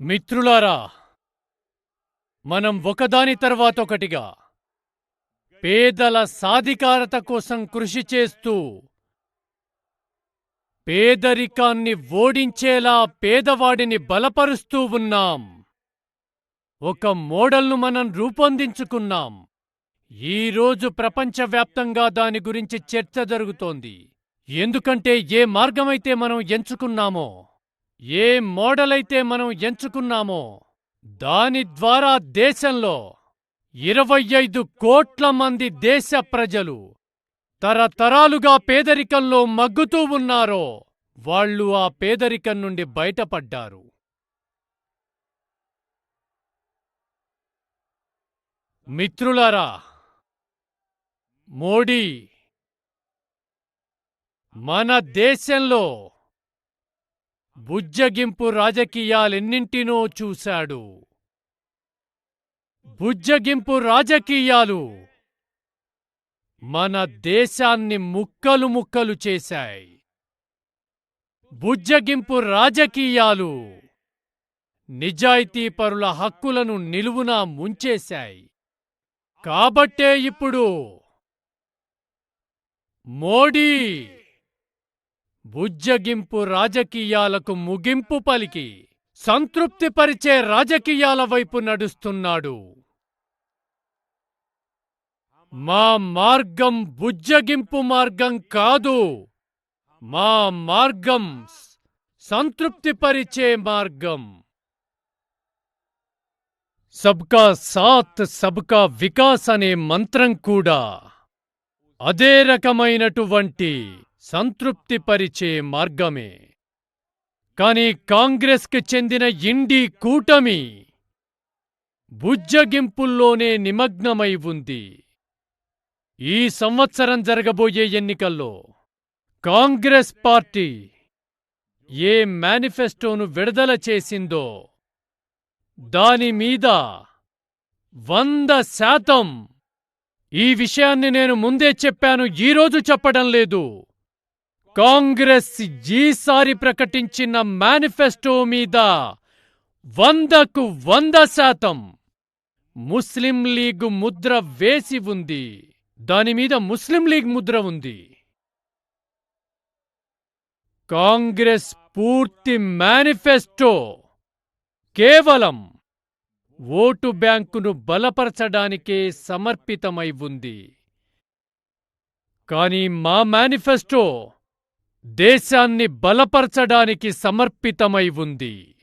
మిత్రులారా మనం ఒకదాని తర్వాత ఒకటిగా పేదల సాధికారత కోసం కృషి చేస్తూ పేదరికాన్ని ఓడించేలా పేదవాడిని బలపరుస్తూ ఉన్నాం. ఒక మోడల్ను మనం రూపొందించుకున్నాం. ఈరోజు ప్రపంచవ్యాప్తంగా దాని గురించి చర్చ జరుగుతోంది. ఎందుకంటే ఏ మార్గమైతే మనం ఎంచుకున్నామో ఏ మోడల్ అయితే మనం ఎంచుకున్నామో దాని ద్వారా దేశంలో ఇరవై ఐదు కోట్ల మంది దేశ ప్రజలు తరతరాలుగా పేదరికంలో మగ్గుతూ ఉన్నారో వాళ్ళు ఆ పేదరికం నుండి బయటపడ్డారు. మిత్రులారా మోడీ మన దేశంలో బుజ్జగింపు రాజకీయాలెన్నింటినో చూశాడు. బుజ్జగింపు రాజకీయాలు మన దేశాన్ని ముక్కలు ముక్కలు చేశాయి. బుజ్జగింపు రాజకీయాలు నిజాయితీపరుల హక్కులను నిలువునా ముంచేశాయి. కాబట్టే ఇప్పుడు మోడీ బుజ్జగింపు రాజకీయాలకు ముగింపు పలికి సంతృప్తిపరిచే రాజకీయాల వైపు నడుస్తున్నాడు. మా మార్గం బుజ్జగింపు మార్గం కాదు. మా మార్గం సంతృప్తిపరిచే మార్గం. సబ్కా సాత్ సబ్కా వికాస్ అనే మంత్రం కూడా అదే రకమైనటువంటి సంతృప్తిపరిచే మార్గమే. కాని కాంగ్రెస్కి చెందిన ఇండి కూటమి బుజ్జగింపుల్లోనే నిమగ్నమై ఉంది. ఈ సంవత్సరం జరగబోయే ఎన్నికల్లో కాంగ్రెస్ పార్టీ ఏ మేనిఫెస్టోను విడుదల చేసిందో దాని మీద వంద శాతం ఈ విషయాన్ని నేను ముందే చెప్పాను ఈరోజు చెప్పడం లేదు. కాంగ్రెస్ ఈసారి ప్రకటించిన మేనిఫెస్టో మీద వందకు వంద శాతం ముస్లిం లీగ్ ముద్ర వేసి ఉంది. దాని మీద ముస్లిం లీగ్ ముద్ర ఉంది. కాంగ్రెస్ పూర్తి మేనిఫెస్టో కేవలం ఓటు బ్యాంకును బలపరచడానికే సమర్పితమై ఉంది. కానీ మా మేనిఫెస్టో దేశాన్ని బలపరచడానికి సమర్పితమై ఉంది.